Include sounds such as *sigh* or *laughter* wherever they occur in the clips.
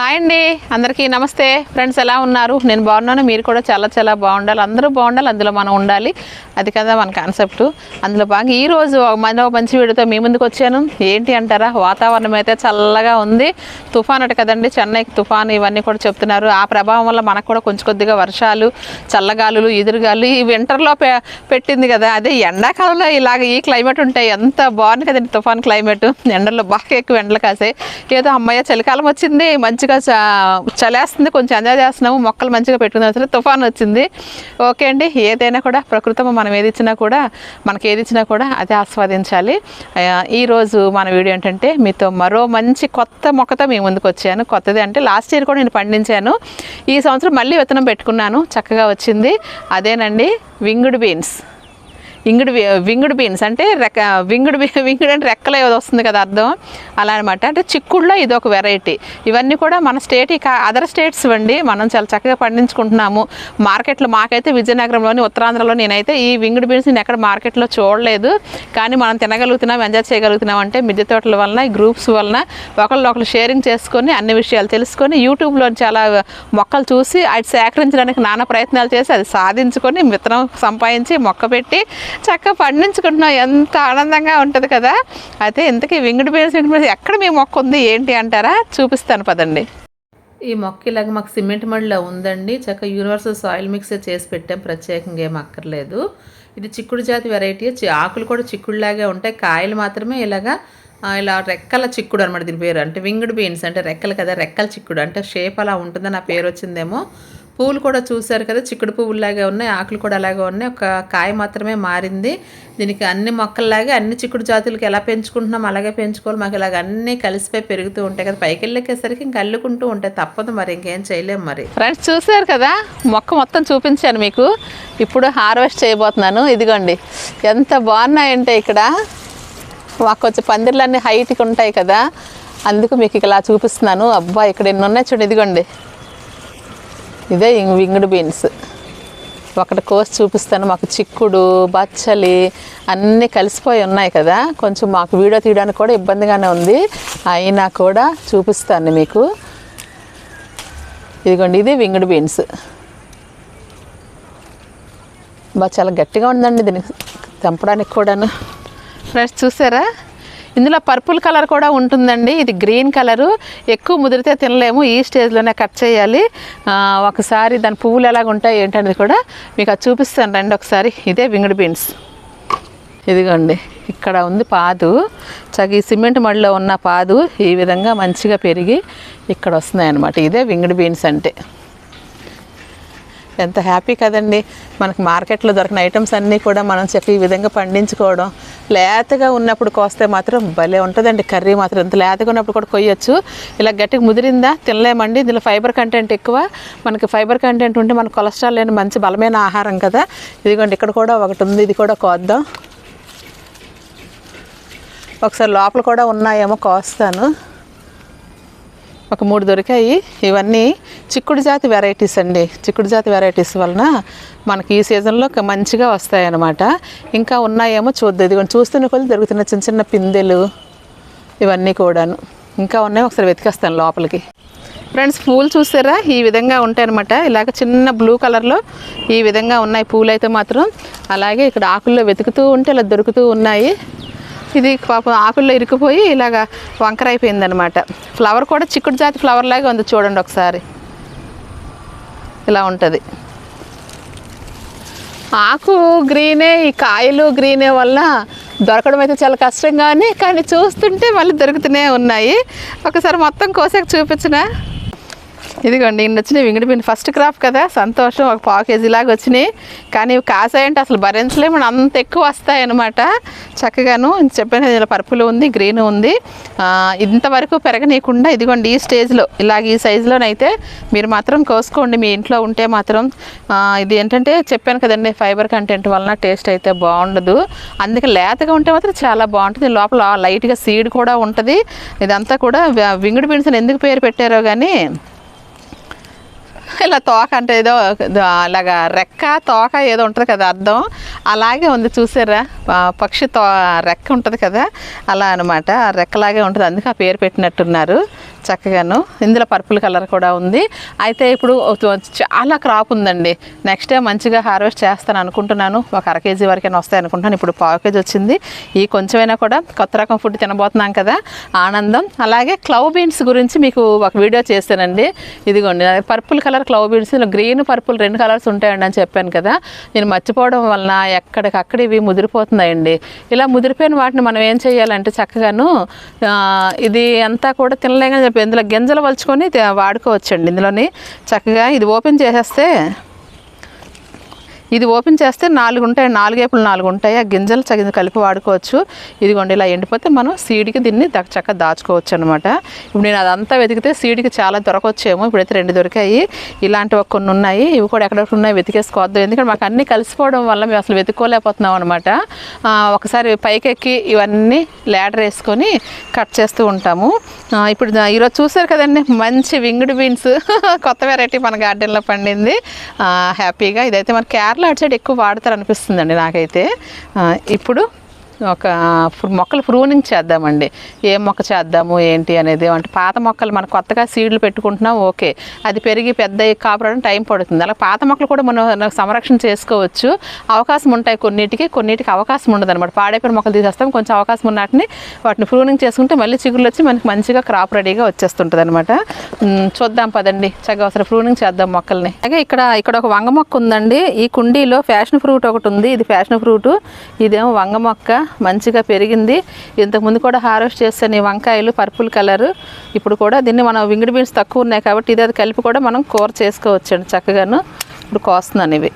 Hi అండి. అందరికీ నమస్తే. ఫ్రెండ్స్ ఎలా ఉన్నారు? నేను బాగున్నాను. మీరు కూడా చాలా చాలా బాగుండాలి. అందరూ బాగుండాలి. అందులో మనం ఉండాలి. అది కదా మన కాన్సెప్ట్ అందులో బాగా ఈరోజు రోజు మన మంచి వీడియోతో మీ ముందుకు వచ్చాను. ఏంటి అంటారా? వాతావరణం అయితే చల్లగా ఉంది. తుఫాన్ అట కదండి. చెన్నైకి తుఫాన్ ఇవన్నీ కూడా చెప్తున్నారు. ఆ ప్రభావం వల్ల మనకు కూడా కొంచెం కొద్దిగా వర్షాలు చల్లగాలులు ఎదురుగాలు ఈ వింటర్లో పె పెట్టింది కదా. అదే ఎండాకాలంలో ఇలాగ ఈ క్లైమేట్ ఉంటాయి ఎంత బాగుంది కదండి తుఫాన్ క్లైమేట్ ఎండల్లో బాగా ఎక్కువ ఎండలు కాసాయి. ఏదో అమ్మాయి చలికాలం వచ్చింది. మంచి మంచిగా చ- చలేస్తుంది కొంచెం ఎంజాయ్ చేస్తున్నాము మొక్కలు మంచిగా పెట్టుకుందాం అసలు తుఫాన్ వచ్చింది. ఓకే అండి ఏదైనా కూడా ప్రకృతం మనం ఏది ఇచ్చినా కూడా మనకి ఏది ఇచ్చినా కూడా అదే ఆస్వాదించాలి. ఈరోజు మన వీడియో ఏంటంటే మీతో మరో మంచి కొత్త మొక్కతో మీ ముందుకు వచ్చాను. కొత్తది అంటే లాస్ట్ ఇయర్ కూడా నేను పండించాను. ఈ సంవత్సరం మళ్ళీ విత్తనం పెట్టుకున్నాను. చక్కగా వచ్చింది. అదేనండి వింగుడ్ బీన్స్. ఇంగుడు బీ- వింగుడు బీన్స్ అంటే రెక్క వింగుడు బీ- *laughs* వింగుడు అంటే రెక్కలో ఏదో వస్తుంది కదా అర్థం? అలా అనమాట అంటే చిక్కుడులో ఇది ఒక వెరైటీ ఇవన్నీ కూడా మన స్టేట్ అదర్ స్టేట్స్ అండి మనం చాలా చక్కగా పండించుకుంటున్నాము. మార్కెట్లో మాకైతే విజయనగరంలోని ఉత్తరాంధ్రలో నేనైతే ఈ వింగుడు బీన్స్ నేను ఎక్కడ మార్కెట్లో చూడలేదు. కానీ మనం తినగలుగుతున్నాం ఎంజాయ్ చేయగలుగుతున్నాం అంటే మిద్దె తోటల వలన ఈ గ్రూప్స్ వలన ఒకళ్ళు ఒకళ్ళు షేరింగ్ చేసుకొని అన్ని విషయాలు తెలుసుకొని యూట్యూబ్లో చాలా మొక్కలు చూసి అది సేకరించడానికి నానా ప్రయత్నాలు చేసి అది సాధించుకొని విత్తనం సంపాదించి మొక్క పెట్టి చక్కగా పండించుకుంటున్నాం. ఎంత ఆనందంగా ఉంటుంది కదా. అయితే ఇంతకీ వింగుడు బీన్స్ వింగుడు బీన్స్ ఎక్కడ మీ మొక్క ఉంది ఏంటి అంటారా? చూపిస్తాను పదండి. ఈ మొక్క ఇలాగ మాకు సిమెంట్ మడిలో ఉందండి. చక్కగా యూనివర్సల్ సాయిల్ మిక్స్ చేసి పెట్టాం. ప్రత్యేకంగా ఏం అక్కర్లేదు. ఇది చిక్కుడు జాతి వెరైటీ. ఆకులు కూడా చిక్కుడులాగే ఉంటాయి. కాయలు మాత్రమే ఇలాగా ఇలా రెక్కల చిక్కుడు అనమాట దీని పేరు. అంటే వింగ్డ్ బీన్స్ అంటే రెక్కలు కదా రెక్కల చిక్కుడు. అంటే షేప్ అలా ఉంటుందని నా పేరు వచ్చిందేమో. పువ్వులు కూడా చూశారు కదా చిక్కుడు పువ్వులాగే ఉన్నాయి ఆకులు కూడా అలాగే ఉన్నాయి. ఒక కాయ మాత్రమే మారింది. దీనికి అన్ని మొక్కల్లాగే అన్ని చిక్కుడు జాతులకి ఎలా పెంచుకుంటున్నాం అలాగే పెంచుకోవాలి. మాకు ఇలాగ అన్నీ కలిసిపోయి పెరుగుతూ ఉంటాయి కదా. పైకి వెళ్ళేసరికి ఇంక అల్లుకుంటూ ఉంటాయి తప్పదు మరి ఇంకేం చేయలేము మరి. ఫ్రెండ్స్ చూశారు కదా? మొక్క మొత్తం చూపించాను మీకు. ఇప్పుడు హార్వెస్ట్ చేయబోతున్నాను. ఇదిగోండి. ఎంత బాగున్నాయంటే ఇక్కడ. మాకు కొంచెం పందిర్లన్నీ హైట్కి ఉంటాయి కదా. అందుకు మీకు ఇలా చూపిస్తున్నాను. అబ్బా ఇక్కడ ఎన్ని ఉన్నాయి చూడండి. ఇదిగోండి. ఇదే ఇంగ్ బీన్స్. ఒకటి కోసి చూపిస్తాను మాకు చిక్కుడు బచ్చలి అన్నీ కలిసిపోయి ఉన్నాయి కదా. కొంచెం మాకు వీడియో తీయడానికి కూడా ఇబ్బందిగానే ఉంది. అయినా కూడా చూపిస్తాను మీకు. ఇదిగోండి ఇది వింగుడు బీన్స్ బాగా చాలా గట్టిగా ఉందండి దీనికి తెంపడానికి కూడాను. ఫ్రెండ్స్ చూసారా? ఇందులో పర్పుల్ కలర్ కూడా ఉంటుందండి. ఇది గ్రీన్ కలరు. ఎక్కువ ముదిరితే తినలేము. ఈ స్టేజ్లోనే కట్ చేయాలి. ఒకసారి దాని పువ్వులు ఎలాగ ఉంటాయి ఏంటనేది కూడా మీకు అది చూపిస్తాను. రండి ఒకసారి. ఇదే వింగడ్ బీన్స్. ఇదిగోండి. ఇక్కడ ఉంది పాదు. చక్క ఈ సిమెంట్ మడిలో ఉన్న పాదు ఈ విధంగా మంచిగా పెరిగి ఇక్కడ వస్తున్నాయి అన్నమాట ఇదే వింగడ్ బీన్స్ అంటే. ఎంత హ్యాపీ కదండి. మనకు మార్కెట్లో దొరికిన ఐటమ్స్ అన్నీ కూడా మనం చెప్పి ఈ విధంగా పండించుకోవడం. లేతగా ఉన్నప్పుడు కోస్తే మాత్రం భలే ఉంటుందండి. కర్రీ మాత్రం ఎంత లేతగా ఉన్నప్పుడు కూడా కొయ్యొచ్చు. ఇలా గట్టిగా ముదిరిందా తినలేమండి. ఇందులో ఫైబర్ కంటెంట్ ఎక్కువ. మనకి ఫైబర్ కంటెంట్ ఉంటే మన కొలెస్ట్రాల్ లేని మంచి బలమైన ఆహారం కదా. ఇదిగోండి ఇక్కడ కూడా ఒకటి ఉంది. ఇది కూడా కోద్దాం. ఒకసారి లోపల కూడా ఉన్నాయేమో కోస్తాను. ఒక మూడు దొరికాయి. ఇవన్నీ చిక్కుడు జాతి వెరైటీస్ అండి. చిక్కుడు జాతి వెరైటీస్ వలన మనకి ఈ సీజన్లో మంచిగా వస్తాయన్నమాట. ఇంకా ఉన్నాయేమో చూద్దాం. ఇదిగోండి చూస్తున్న కొద్ది దొరుకుతున్న చిన్న చిన్న పిందెలు ఇవన్నీ కూడాను. ఇంకా ఉన్నాయి. ఒకసారి వెతికేస్తాను లోపలికి. ఫ్రెండ్స్ పూలు చూసారా? ఈ విధంగా ఉంటాయి అనమాట ఇలాగ చిన్న బ్లూ కలర్లో ఈ విధంగా ఉన్నాయి పూలు అయితే మాత్రం. అలాగే ఇక్కడ ఆకుల్లో వెతుకుతూ ఉంటే ఇలా దొరుకుతూ ఉన్నాయి. ఇది పాపం ఆకుల్లో ఇరుక్కుపోయి ఇలాగ వంకర అయిపోయిందనమాట ఫ్లవర్ కూడా చిక్కుడు జాతి ఫ్లవర్ లాగా ఉంది చూడండి ఒకసారి. ఇలా ఉంటుంది. ఆకు గ్రీనే ఈ కాయలు గ్రీనే వల్ల దొరకడం అయితే చాలా కష్టంగానే కానీ కానీ చూస్తుంటే మళ్ళీ దొరుకుతూనే ఉన్నాయి. ఒకసారి మొత్తం కోసాక చూపించిన? ఇదిగోండి ఇన్ని వచ్చినాయి. వింగిడి ఫస్ట్ క్రాప్ కదా. సంతోషం. ఒక పావు కేజీ లాగా వచ్చినాయి. కానీ కాసాయంటే అసలు భరించలేము. అంత ఎక్కువ వస్తాయి అనమాట చక్కగాను చెప్పాను కదా, ఇలా పర్పుల్ ఉంది గ్రీన్ ఉంది. ఇంతవరకు పెరగనీయకుండా ఇదిగోండి ఈ స్టేజ్లో ఇలాగ ఈ సైజులోనైతే మీరు మాత్రం కోసుకోండి. మీ ఇంట్లో ఉంటే మాత్రం ఇది ఏంటంటే చెప్పాను కదండి ఫైబర్ కంటెంట్ వలన టేస్ట్ అయితే బాగుండదు. అందుకే లేతగా ఉంటే మాత్రం చాలా బాగుంటుంది. లోపల లైట్గా సీడ్ కూడా ఉంటుంది. ఇదంతా కూడా వింగిడి బీన్స్ అని ఎందుకు పేరు పెట్టారో కానీ ఇలా తోక అంటే ఏదో అలాగా రెక్క తోక ఏదో ఉంటుంది కదా అర్థం. అలాగే ఉంది చూసారా? పక్షి తో రెక్క ఉంటుంది కదా? అలా అనమాట రెక్కలాగే ఉంటుంది. అందుకే ఆ పేరు పెట్టినట్టున్నారు. చక్కగాను. ఇందులో పర్పుల్ కలర్ కూడా ఉంది. అయితే ఇప్పుడు చాలా క్రాప్ ఉందండి. నెక్స్ట్ డే మంచిగా హార్వెస్ట్ చేస్తాను అనుకుంటున్నాను. ఒక అర కేజీ వరకైనా వస్తాయి అనుకుంటున్నాను. ఇప్పుడు పావు కేజీ వచ్చింది. ఈ కొంచెమైనా కూడా కొత్త రకం ఫుడ్ తినబోతున్నాం కదా. ఆనందం. అలాగే క్లవ్ బీన్స్ గురించి మీకు ఒక వీడియో చేశానండి. ఇదిగోండి. Purple colour clove beans green purple రెండు కలర్స్ ఉంటాయండి అని చెప్పాను కదా. నేను మర్చిపోవడం వలన ఎక్కడికక్కడ ఇవి ముదిరిపోతున్నాయండి. ఇలా ముదిరిపోయిన వాటిని మనం ఏం చేయాలంటే చక్కగాను ఇది అంతా కూడా తినలేకని చెప్పి ఇందులో గింజలు వలుచుకొని వాడుకోవచ్చండి. ఇందులోని చక్కగా ఇది ఓపెన్ చేసేస్తే ఇది ఓపెన్ చేస్తే నాలుగు ఉంటాయి నాలుగేపులు నాలుగు ఉంటాయి. ఆ గింజలు చక్కగా కలిపి వాడుకోవచ్చు. ఇదిగోండి ఇలా ఎండిపోతే మనం సీడ్కి దీన్ని చక్కగా దాచుకోవచ్చు అనమాట ఇప్పుడు నేను అదంతా వెతికితే సీడ్కి చాలా దొరకొచ్చేమో. ఇప్పుడైతే రెండు దొరికాయి. ఇలాంటివి కొన్ని ఉన్నాయి. ఇవి కూడా ఎక్కడెక్కడ ఉన్నాయి వెతికేసుకోవద్దు. ఎందుకంటే మాకు అన్నీ కలిసిపోవడం వల్ల మేము అసలు వెతుక్కోలేకపోతున్నాం అనమాట ఒకసారి పైకెక్కి ఇవన్నీ లేడర్ వేసుకొని కట్ చేస్తూ ఉంటాము. ఇప్పుడు ఈరోజు చూసారు కదండి మంచి వింగుడు బీన్స్. *laughs* కొత్త వెరైటీ మన గార్డెన్లో పండింది. హ్యాపీగా. ఇదైతే మన కేరళ అటు సైడ్ ఎక్కువ వాడతారు అనిపిస్తుందండి నాకైతే ఇప్పుడు ఒక మొక్కలు ప్రూనింగ్ చేద్దామండి. ఏ మొక్క చేద్దాము ఏంటి అనేది. అంటే పాత మొక్కలు మనం కొత్తగా సీడ్లు పెట్టుకుంటున్నాం ఓకే. అది పెరిగి పెద్ద కాపురం టైం పడుతుంది. అలా పాత మొక్కలు కూడా మనం సంరక్షణ చేసుకోవచ్చు. అవకాశం ఉంటాయి కొన్నిటికి కొన్నిటికి అవకాశం ఉండదు అనమాట పాడైపోయిన మొక్కలు తీసేస్తాం కొంచెం అవకాశం ఉన్నటిని వాటిని ప్రూనింగ్ చేసుకుంటే మళ్ళీ చిగుళ్ళు వచ్చి మనకి మంచిగా క్రాప్ రెడీగా వచ్చేస్తుంటుంది అనమాట చూద్దాం పదండి. చక్కగా అవసరం ప్రూనింగ్ చేద్దాం మొక్కల్ని. అలాగే ఇక్కడ ఇక్కడ ఒక వంగ మొక్క ఉందండి. ఈ కుండీలో ఫ్యాషన్ ఫ్రూట్ ఒకటి ఉంది. ఇది ఫ్యాషన్ ఫ్రూట్. ఇదేమో వంగ మొక్క. మంచిగా పెరిగింది. ఇంతకుముందు కూడా హార్వెస్ట్ చేసిన ఈ వంకాయలు పర్పుల్ కలర్ ఇప్పుడు కూడా దీన్ని మనం వింగిడి బీన్స్ తక్కువ ఉన్నాయి కాబట్టి ఇది అది కలిపి కూడా మనం కూర చేసుకోవచ్చు అండి చక్కగాను. ఇప్పుడు కోస్తున్నాను ఇవి.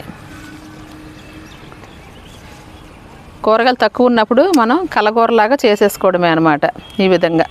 కూరగాయలు తక్కువ ఉన్నప్పుడు మనం కలగూరలాగా చేసేసుకోవడమే అనమాట ఈ విధంగా.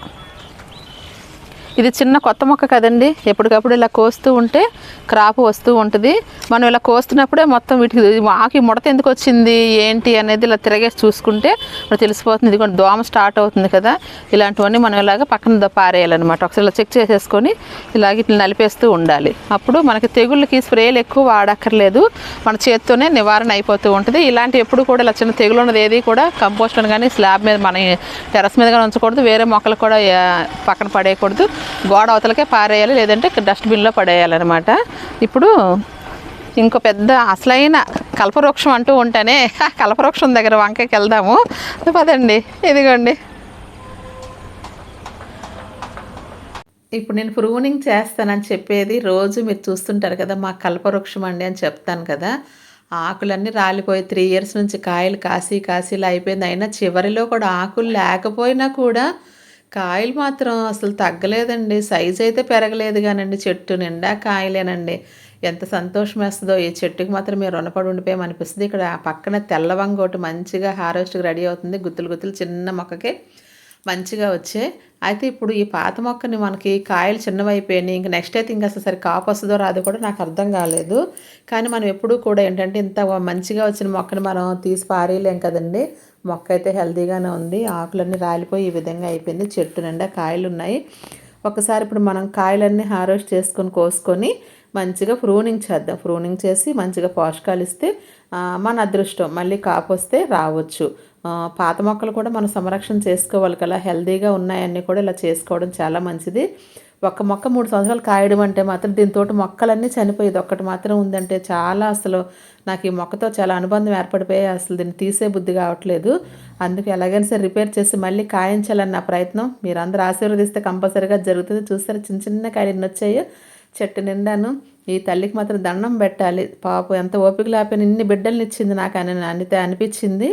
ఇది చిన్న కొత్త మొక్క కదండి. ఎప్పటికప్పుడు ఇలా కోస్తూ ఉంటే క్రాప్ వస్తూ ఉంటుంది. మనం ఇలా కోస్తున్నప్పుడే మొత్తం వీటికి ఆకి ముడత ఎందుకు వచ్చింది? ఏంటి అనేది ఇలా తిరగేసి చూసుకుంటే మనకు తెలిసిపోతుంది. ఇది దోమ స్టార్ట్ అవుతుంది కదా. ఇలాంటివన్నీ మనం ఇలాగ పక్కన పారేయాలన్నమాట. ఒకసారి ఇలా చెక్ చేసేసుకొని ఇలాగ ఇట్లా నలిపేస్తూ ఉండాలి. అప్పుడు మనకి తెగుళ్ళకి స్ప్రేలు ఎక్కువ వాడక్కర్లేదు. మన చేత్తోనే నివారణ అయిపోతూ ఉంటుంది. ఇలాంటి ఎప్పుడు కూడా ఇలా చిన్న తెగులు ఉన్నది ఏది కూడా కంపోస్ట్ కానీ స్లాబ్ మీద మన టెరస్ మీద కానీ ఉంచకూడదు. వేరే మొక్కలు కూడా పక్కన పడేయకూడదు. గోడ అవతలకే పారేయాలి లేదంటే డస్ట్బిన్లో పడేయాలన్నమాట. ఇప్పుడు ఇంకో పెద్ద అసలైన కల్పవృక్షం అంటూ ఉంటేనే *laughs* కల్పవృక్షం దగ్గర వంకకి వెళ్దాము. పదండి ఇదిగోండి. ఇప్పుడు నేను ప్రూనింగ్ చేస్తానని చెప్పేది రోజు మీరు చూస్తుంటారు కదా మా కల్పవృక్షం అండి అని చెప్తాను కదా. ఆకులన్నీ రాలిపోయి త్రీ ఇయర్స్ నుంచి కాయలు కాసి కాసి ఇలా అయిపోయింది. అయినా చివరిలో కూడా ఆకులు లేకపోయినా కూడా కాయలు మాత్రం అసలు తగ్గలేదండి. సైజ్ అయితే పెరగలేదు కానండి. చెట్టు నిండా కాయలేనండి. ఎంత సంతోషం వేస్తుందో ఈ చెట్టుకి మాత్రం మీరు రుణపడి ఉండిపోయామనిపిస్తుంది. ఇక్కడ పక్కన తెల్లవంగ ఒకటి మంచిగా హార్వెస్ట్కి రెడీ అవుతుంది. గుత్తులు గుత్తులు చిన్న మొక్కకి మంచిగా వచ్చాయి అయితే ఇప్పుడు ఈ పాత మొక్కని మనకి కాయలు చిన్నవైపోయినాయి ఇంక నెక్స్ట్ అయితే ఇంకా అసలు సరి కాపు వస్తుందో రాదో కూడా నాకు అర్థం కాలేదు. కానీ మనం ఎప్పుడూ కూడా ఏంటంటే ఇంత మంచిగా వచ్చిన మొక్కని మనం తీసి పారేయలేం కదండి. మొక్క అయితే హెల్తీగానే ఉంది. ఆకులన్నీ రాలిపోయి ఈ విధంగా అయిపోయింది. చెట్టు నిండా కాయలు ఉన్నాయి ఒకసారి ఇప్పుడు మనం కాయలన్నీ హార్వెస్ట్ చేసుకొని కోసుకొని మంచిగా ప్రూనింగ్ చేద్దాం. ప్రూనింగ్ చేసి మంచిగా పోషకాలు ఇస్తే మన అదృష్టం. మళ్ళీ కాపు వస్తే రావచ్చు. పాత మొక్కలు కూడా మనం సంరక్షణ చేసుకోవాలి కదా. హెల్తీగా ఉన్నాయన్నీ కూడా ఇలా చేసుకోవడం చాలా మంచిది. ఒక మొక్క మూడు సంవత్సరాలు కాయడం అంటే మాత్రం దీంతో మొక్కలన్నీ చనిపోయేది. ఒక్కటి మాత్రం ఉందంటే చాలా అసలు నాకు ఈ మొక్కతో చాలా అనుబంధం ఏర్పడిపోయి అసలు దీన్ని తీసే బుద్ధి కావట్లేదు. అందుకు ఎలాగైనా సరే రిపేర్ చేసి మళ్ళీ కాయించాలని నా ప్రయత్నం మీరందరూ ఆశీర్వదిస్తే కంపల్సరీగా జరుగుతుంది. చూస్తారు చిన్న చిన్న కాయలు ఎన్ని వచ్చాయో? చెట్టు నిండాను. ఈ తల్లికి మాత్రం దండం పెట్టాలి. పాపం ఎంత ఓపిక లేకపోయినా ఇన్ని బిడ్డల్ని ఇచ్చింది నాకు అని అనితే అనిపించింది.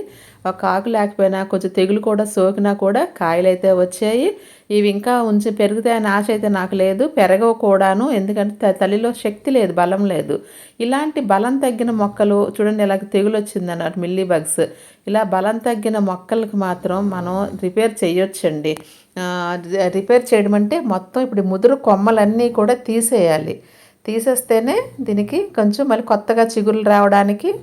ఒక ఆకు లేకపోయినా కొంచెం తెగులు కూడా సోకినా కూడా కాయలు అయితే వచ్చాయి. ఇవి ఇంకా ఉంచి పెరుగుతాయని ఆశ అయితే నాకు లేదు. పెరగవు కూడాను. ఎందుకంటే త- తల్లిలో శక్తి లేదు బలం లేదు. ఇలాంటి బలం తగ్గిన మొక్కలు చూడండి ఇలా తెగులు వచ్చింది అన్నట్టు మిల్లీ బగ్స్. ఇలా బలం తగ్గిన మొక్కలకు మాత్రం మనం రిపేర్ చేయొచ్చండి రిపేర్ చేయడం అంటే మొత్తం ఇప్పుడు ముదురు కొమ్మలన్నీ కూడా తీసేయాలి. తీసేస్తేనే దీనికి కొంచెం మళ్ళీ కొత్తగా చిగురులు రావడానికి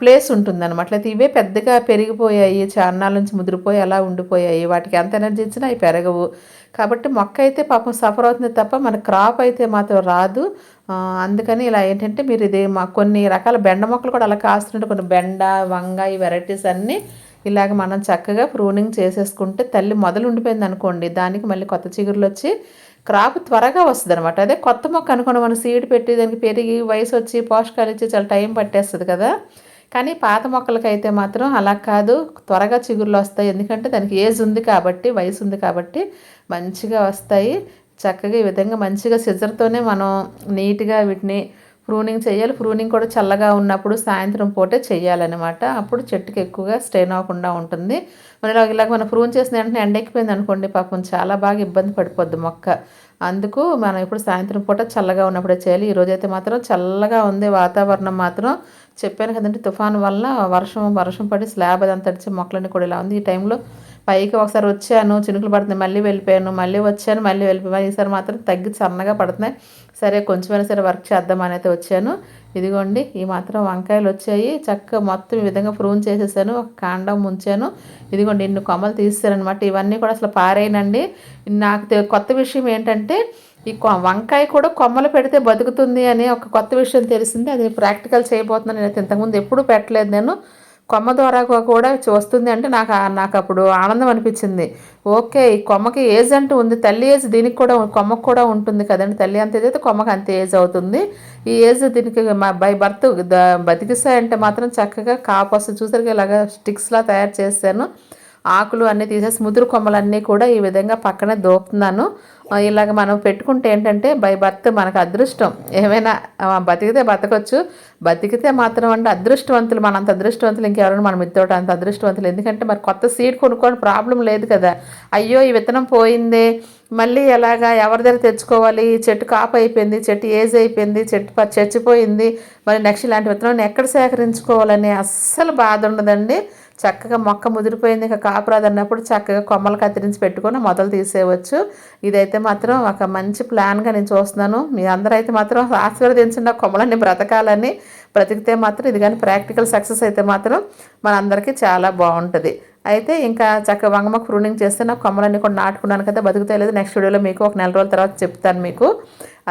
ప్లేస్ ఉంటుందన్నమాట. లేకపోతే ఇవే పెద్దగా పెరిగిపోయాయి చార్నాల నుంచి ముదిరిపోయి అలా ఉండిపోయాయి. వాటికి ఎంత ఎనర్జీ ఇచ్చినా అవి పెరగవు. కాబట్టి మొక్క అయితే పాపం సఫర్ అవుతుంది తప్ప మన క్రాప్ అయితే మాత్రం రాదు. అందుకని ఇలా ఏంటంటే మీరు ఇది మా కొన్ని రకాల బెండ మొక్కలు కూడా అలా కాస్తుంటే కొన్ని బెండ వంగ ఈ వెరైటీస్ అన్నీ ఇలాగ మనం చక్కగా ప్రూనింగ్ చేసేసుకుంటే తల్లి మొదలు ఉండిపోయింది అనుకోండి దానికి మళ్ళీ కొత్త చిగురులు వచ్చి క్రాప్ త్వరగా వస్తుంది అనమాట అదే కొత్త మొక్క అనుకోండి మనం సీడ్ పెట్టి దానికి పెరిగి వయసు వచ్చి పోషకాలు ఇచ్చి చాలా టైం పట్టేస్తుంది కదా. కానీ పాత మొక్కలకైతే మాత్రం అలా కాదు. త్వరగా చిగుర్లు వస్తాయి. ఎందుకంటే దానికి ఏజ్ ఉంది కాబట్టి వయసు ఉంది కాబట్టి మంచిగా వస్తాయి. చక్కగా ఈ విధంగా మంచిగా సిజర్తోనే మనం నీట్గా వీటిని ప్రూనింగ్ చేయాలి. ప్రూనింగ్ కూడా చల్లగా ఉన్నప్పుడు సాయంత్రం పూటే చేయాలన్నమాట. అప్పుడు చెట్టుకి ఎక్కువగా స్ట్రెయిన్ అవ్వకుండా ఉంటుంది. మరి ఇలాగ ఇలాగ మనం ప్రూన్ చేసిన వెంటనే ఎండెక్కిపోయింది అనుకోండి పాపం చాలా బాగా ఇబ్బంది పడిపోద్ది మొక్క. అందుకు మనం ఇప్పుడు సాయంత్రం పూట చల్లగా ఉన్నప్పుడే చేయాలి. ఈరోజు అయితే మాత్రం చల్లగా ఉంది వాతావరణం మాత్రం చెప్పాను కదండి తుఫాను వల్ల వర్షం వర్షం పడి స్లాబ్ అదంతా తడిచి మొక్కలన్నీ కూడా ఇలా ఉంది. ఈ టైంలో పైకి ఒకసారి వచ్చాను చినుకులు పడుతున్నాయి మళ్ళీ వెళ్ళిపోయాను మళ్ళీ వచ్చాను మళ్ళీ వెళ్ళిపోయాను. ఈసారి మాత్రం తగ్గి సన్నగా పడుతున్నాయి. సరే కొంచెమైనా సరే వర్క్ చేద్దామని అయితే వచ్చాను. ఇదిగోండి ఈ మాత్రం వంకాయలు వచ్చాయి. చక్కగా మొత్తం ఈ విధంగా ప్రూన్ చేసేసాను. ఒక కాండం ముంచాను. ఇదిగోండి ఇన్ని కొమ్మలు తీస్తారనమాట ఇవన్నీ కూడా అసలు పారేయనండి. నాకు కొత్త విషయం ఏంటంటే ఈ కొ- వంకాయ కూడా కొమ్మలు పెడితే బతుకుతుంది అని ఒక కొత్త విషయం తెలిసింది. అది ప్రాక్టికల్ చేయబోతున్నాను. నేను ఇంతకుముందు ఎప్పుడూ పెట్టలేదు నేను. కొమ్మ ద్వారా కూడా వస్తుంది అంటే నాకు నాకు అప్పుడు ఆనందం అనిపించింది. ఓకే ఈ కొమ్మకి ఏజ్ అంటూ ఉంది. తల్లి ఏజ్ దీనికి కూడా కొమ్మకు కూడా ఉంటుంది కదండి. తల్లి అంత ఏజ్ అయితే కొమ్మకి అంత ఏజ్ అవుతుంది. ఈ ఏజ్ దీనికి మా బై బర్త్ బతికిస్తాయంటే మాత్రం చక్కగా కాపు వస్తుంది చూసరికి ఇలాగ స్టిక్స్లా తయారు చేశాను. ఆకులు అన్నీ తీసేసి ముదురు కొమ్మలన్నీ కూడా ఈ విధంగా పక్కనే దోపుతున్నాను. ఇలాగ మనం పెట్టుకుంటే ఏంటంటే బై బర్త్ మనకు అదృష్టం. ఏమైనా బతికితే బతకొచ్చు. బతికితే మాత్రం అంటే అదృష్టవంతులు మన అంత అదృష్టవంతులు ఇంకెవరైనా మనం ఇద్దరు అంత అదృష్టవంతులు. ఎందుకంటే మరి కొత్త సీడ్ కొనుక్కోవడం ప్రాబ్లం లేదు కదా. అయ్యో ఈ విత్తనం పోయిందే. మళ్ళీ ఎలాగా ఎవరి దగ్గర తెచ్చుకోవాలి? ఈ చెట్టు కాపు అయిపోయింది చెట్టు ఏజ్ అయిపోయింది చెట్టు చచ్చిపోయింది. మరి నెక్స్ట్ ఇలాంటి విత్తనం ఎక్కడ సేకరించుకోవాలని అస్సలు బాధ ఉండదండి. చక్కగా మొక్క ముదిరిపోయింది. ఇంకా కాపు రాదన్నప్పుడు చక్కగా కొమ్మలు కత్తిరించి పెట్టుకొని మొదలు తీసేయవచ్చు. ఇదైతే మాత్రం ఒక మంచి ప్లాన్గా నేను చూస్తున్నాను. మీ అందరూ అయితే మాత్రం ఆశీర్వదించిన కొమ్మలన్నీ బ్రతకాలని బ్రతికితే మాత్రం ఇది కానీ ప్రాక్టికల్ సక్సెస్ అయితే మాత్రం మనందరికీ చాలా బాగుంటుంది. అయితే ఇంకా చక్కగా వంగమకు ప్రూనింగ్ చేస్తే నాకు కొమ్మలన్నీ కూడా నాటుకున్నాను కదా బతుకుతే లేదు నెక్స్ట్ వీడియోలో మీకు ఒక నెల రోజుల తర్వాత చెప్తాను మీకు.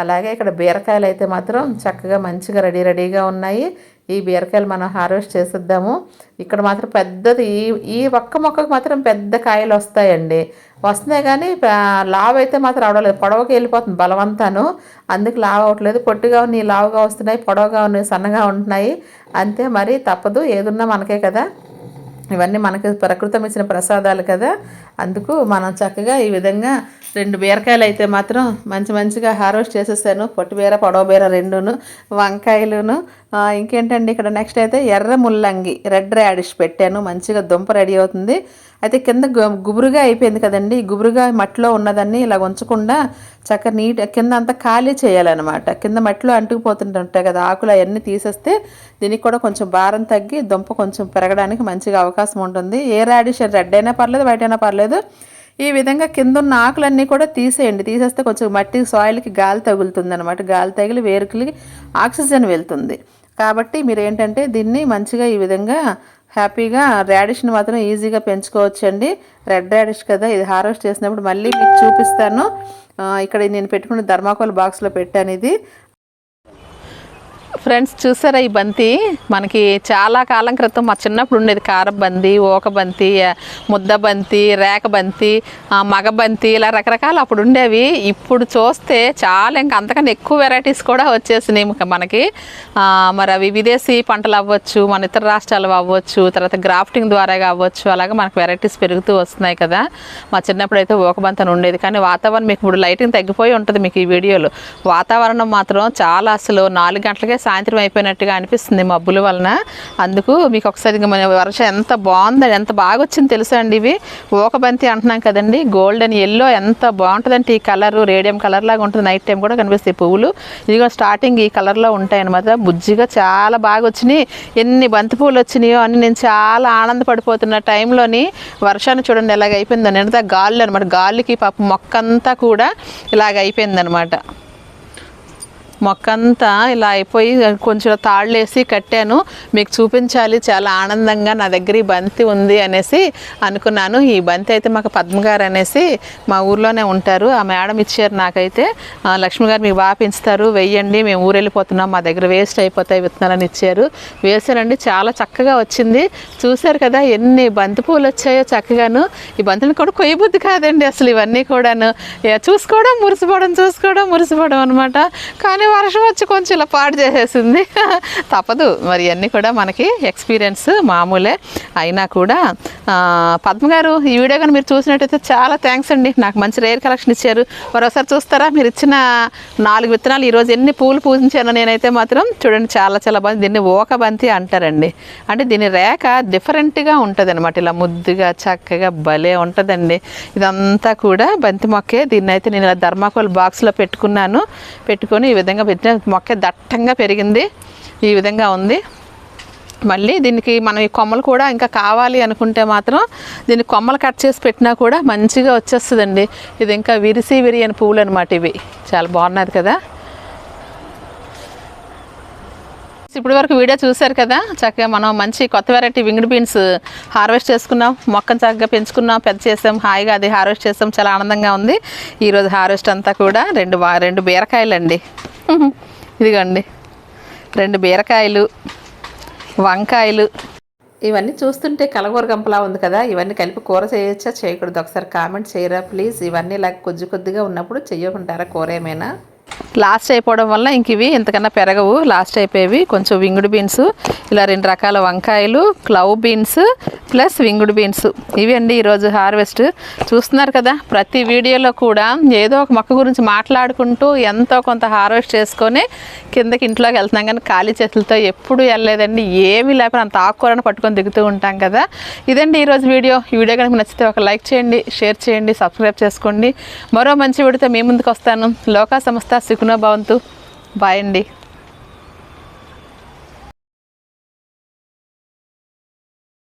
అలాగే ఇక్కడ బీరకాయలు అయితే మాత్రం చక్కగా మంచిగా రెడీ రెడీగా ఉన్నాయి. ఈ బీరకాయలు మనం హార్వెస్ట్ చేసేద్దాము. ఇక్కడ మాత్రం పెద్దది ఈ ఈ ఒక్క మొక్కకు మాత్రం పెద్ద కాయలు వస్తాయండి. వస్తున్నాయి కానీ లావ్ లావు అయితే మాత్రం అవడలేదు. పొడవకి వెళ్ళిపోతుంది బలవంతాను. అందుకు లావు అవ్వట్లేదు. పొట్టిగా ఉన్నాయి లావుగా వస్తున్నాయి పొడవుగా ఉన్నాయి సన్నగా ఉంటున్నాయి. అంతే మరి తప్పదు. ఏదున్నా మనకే కదా. ఇవన్నీ మనకి ప్రకృతం ఇచ్చిన ప్రసాదాలు కదా. అందుకు మనం చక్కగా ఈ విధంగా రెండు బీరకాయలు అయితే మాత్రం మంచి మంచిగా హార్వెస్ట్ చేసేసాను. పొట్టి బీర పొడవ బీర రెండును వంకాయలును ఇంకేంటండి ఇక్కడ నెక్స్ట్ అయితే ఎర్ర ముల్లంగి రెడ్ రాడిష్ పెట్టాను మంచిగా దుంప రెడీ అవుతుంది. అయితే కింద గు- గుబురుగా అయిపోయింది కదండి. గుబురుగా మట్టిలో ఉన్నదాన్ని ఇలా ఉంచకుండా చక్క నీట్ కింద అంతా ఖాళీ చేయాలన్నమాట. కింద మట్టిలో అంటుకుపోతుంటాయి కదా ఆకులు అవన్నీ తీసేస్తే దీనికి కూడా కొంచెం భారం తగ్గి దుంప కొంచెం పెరగడానికి మంచిగా అవకాశం ఉంటుంది. ఏ రాడిష్ రెడ్ అయినా పర్లేదు వైట్ అయినా పర్లేదు. ఈ విధంగా కింద ఉన్న ఆకులన్నీ కూడా తీసేయండి. తీసేస్తే కొంచెం మట్టి సాయిల్కి గాలి తగులుతుంది అనమాట గాలి తగిలి వేరుకులకి ఆక్సిజన్ వెళ్తుంది. కాబట్టి మీరు ఏంటంటే దీన్ని మంచిగా ఈ విధంగా హ్యాపీగా రాడిష్ని మాత్రం ఈజీగా పెంచుకోవచ్చండి. రెడ్ రాడిష్ కదా ఇది హార్వెస్ట్ చేసినప్పుడు మళ్ళీ మీకు చూపిస్తాను. ఇక్కడ నేను పెట్టుకున్న ధర్మాకోల్ బాక్స్లో పెట్టాను ఇది. ఫ్రెండ్స్ చూసారా ఈ బంతి? మనకి చాలా కాలం క్రితం మా చిన్నప్పుడు ఉండేది కారబంతి బంతి ఓక బంతి ముద్ద బంతి రేక బంతి మగ బంతి ఇలా రకరకాలు అప్పుడు ఉండేవి. ఇప్పుడు చూస్తే చాలా ఇంకా అంతకన్నా ఎక్కువ వెరైటీస్ కూడా వచ్చేసినాయి ఇంకా మనకి. మరి అవి విదేశీ పంటలు అవ్వచ్చు మన ఇతర రాష్ట్రాలు అవ్వచ్చు తర్వాత గ్రాఫ్టింగ్ ద్వారా అవ్వచ్చు అలాగే మనకు వెరైటీస్ పెరుగుతూ వస్తున్నాయి కదా. మా చిన్నప్పుడు అయితే ఓక బంతి అని ఉండేది. కానీ వాతావరణం మీకు ఇప్పుడు లైటింగ్ తగ్గిపోయి ఉంటుంది మీకు ఈ వీడియోలో. వాతావరణం మాత్రం చాలా అసలు నాలుగు గంటలకే సాయంత్రం అయిపోయినట్టుగా అనిపిస్తుంది మబ్బుల వలన. అందుకు మీకు ఒకసారి ఇంకా మన వర్షం ఎంత బాగుందని ఎంత బాగా వచ్చింది తెలుసా అండి ఇవి? ఊకబంతి అంటున్నాం కదండి గోల్డెన్ ఎల్లో ఎంత బాగుంటుందంటే ఈ కలర్ రేడియం కలర్ లాగా ఉంటుంది. నైట్ టైం కూడా కనిపిస్తాయి పువ్వులు. ఇదిగో స్టార్టింగ్ ఈ కలర్లో ఉంటాయన్నమాట. బుజ్జిగా చాలా బాగా వచ్చినాయి. ఎన్ని బంతి పువ్వులు వచ్చినాయో అని నేను చాలా ఆనందపడిపోతున్న టైంలోని వర్షాన్ని చూడండి ఎలాగ అయిపోయిందో నిండా గాలి అనమాట గాలికి పాప మొక్క అంతా కూడా ఇలాగ అయిపోయింది అనమాట మొక్క అంతా ఇలా అయిపోయి కొంచెం తాళ్ళు వేసి కట్టాను. మీకు చూపించాలి చాలా ఆనందంగా నా దగ్గర ఈ బంతి ఉంది అనేసి అనుకున్నాను. ఈ బంతి అయితే మాకు పద్మ గారు అనేసి మా ఊర్లోనే ఉంటారు. ఆ మేడం ఇచ్చారు నాకైతే. లక్ష్మి గారు మీకు బాగా పెంచుతారు. వెయ్యండి మేము ఊరు వెళ్ళిపోతున్నాం. మా దగ్గర వేస్ట్ అయిపోతాయి విత్తనాలని ఇచ్చారు. వేసారండి చాలా చక్కగా వచ్చింది. చూశారు కదా ఎన్ని బంతి పూలు వచ్చాయో చక్కగాను. ఈ బంతులు కూడా కొయ్యబుద్ధి కాదండి అసలు ఇవన్నీ కూడాను. చూసుకోవడం మురిసిపోవడం చూసుకోవడం మురిసిపోవడం అనమాట కానీ వర్షం వచ్చి కొంచెం ఇలా పాడు చేసేసింది. *laughs* తప్పదు. మరి అన్నీ కూడా మనకి ఎక్స్పీరియన్స్ మామూలే. అయినా కూడా పద్మగారు పద్మ గారు ఈ వీడియో కానీ మీరు చూసినట్టయితే చాలా థ్యాంక్స్ అండి. నాకు మంచి రేర్ కలెక్షన్ ఇచ్చారు. మరోసారి చూస్తారా? మీరు ఇచ్చిన నాలుగు విత్తనాలు ఈరోజు ఎన్ని పూలు పూజించాను నేనైతే మాత్రం చూడండి చాలా చాలా బాగుంది. దీన్ని ఓక బంతి అంటారండి. అంటే దీని రేఖ డిఫరెంట్గా ఉంటుంది అనమాట ఇలా ముద్దుగా చక్కగా భలే ఉంటుందండి. ఇదంతా కూడా బంతి మొక్కే దీన్ని అయితే నేను ఇలా ధర్మాకోల్ బాక్స్లో పెట్టుకున్నాను. పెట్టుకొని ఈ విధంగా పెట్టిన మొక్క దట్టంగా పెరిగింది. ఈ విధంగా ఉంది. మళ్ళీ దీనికి మనం ఈ కొమ్మలు కూడా ఇంకా కావాలి అనుకుంటే మాత్రం దీన్ని కొమ్మలు కట్ చేసి పెట్టినా కూడా మంచిగా వచ్చేస్తుందండి. ఇది ఇంకా విరిసి విరియని పువ్వులు అనమాట ఇవి. చాలా బాగున్నది కదా. ఇప్పటి వరకు వీడియో చూశారు కదా. చక్కగా మనం మంచి కొత్త వెరైటీ వింగ్డ్ బీన్స్ హార్వెస్ట్ చేసుకున్నాం. మొక్కను చక్కగా పెంచుకున్నాం. పెద్ద చేసాం. హాయిగా అది హార్వెస్ట్ చేసాం. చాలా ఆనందంగా ఉంది. ఈరోజు హార్వెస్ట్ అంతా కూడా రెండు రెండు బీరకాయలు అండి ఇదిగోండి. రెండు బీరకాయలు వంకాయలు. ఇవన్నీ చూస్తుంటే కలగూర గంపలా ఉంది కదా. ఇవన్నీ కలిపి కూర చేయొచ్చా? చేయకూడదు. ఒకసారి కామెంట్ చేయరా ప్లీజ్? ఇవన్నీ ఇలా కొద్ది కొద్దిగా ఉన్నప్పుడు చెయ్యకుంటారా కూర ఏమైనా? లాస్ట్ అయిపోవడం వల్ల ఇంక ఇవి ఇంతకన్నా పెరగవు. లాస్ట్ అయిపోయేవి కొంచెం వింగుడు బీన్స్ ఇలా రెండు రకాల వంకాయలు clove beans plus winged beans ఇవి అండి ఈరోజు హార్వెస్ట్ చూస్తున్నారు కదా ప్రతి వీడియోలో కూడా ఏదో ఒక మొక్క గురించి మాట్లాడుకుంటూ ఎంతో కొంత హార్వెస్ట్ చేసుకొని కిందకి ఇంట్లోకి వెళ్తున్నాం. కానీ ఖాళీ చేతులతో ఎప్పుడు వెళ్ళలేదండి. ఏమీ లేకపోతే అంత ఆకుకూరను పట్టుకొని దిగుతూ ఉంటాం కదా. ఇదండి ఈరోజు వీడియో. ఈ వీడియో కనుక నచ్చితే ఒక లైక్ చేయండి షేర్ చేయండి సబ్స్క్రైబ్ చేసుకోండి. మరో మంచి వీడియోతో మీ ముందుకు వస్తాను. లోకా సంస్థ సుఖనో భవంతు. బాయ్ అండి.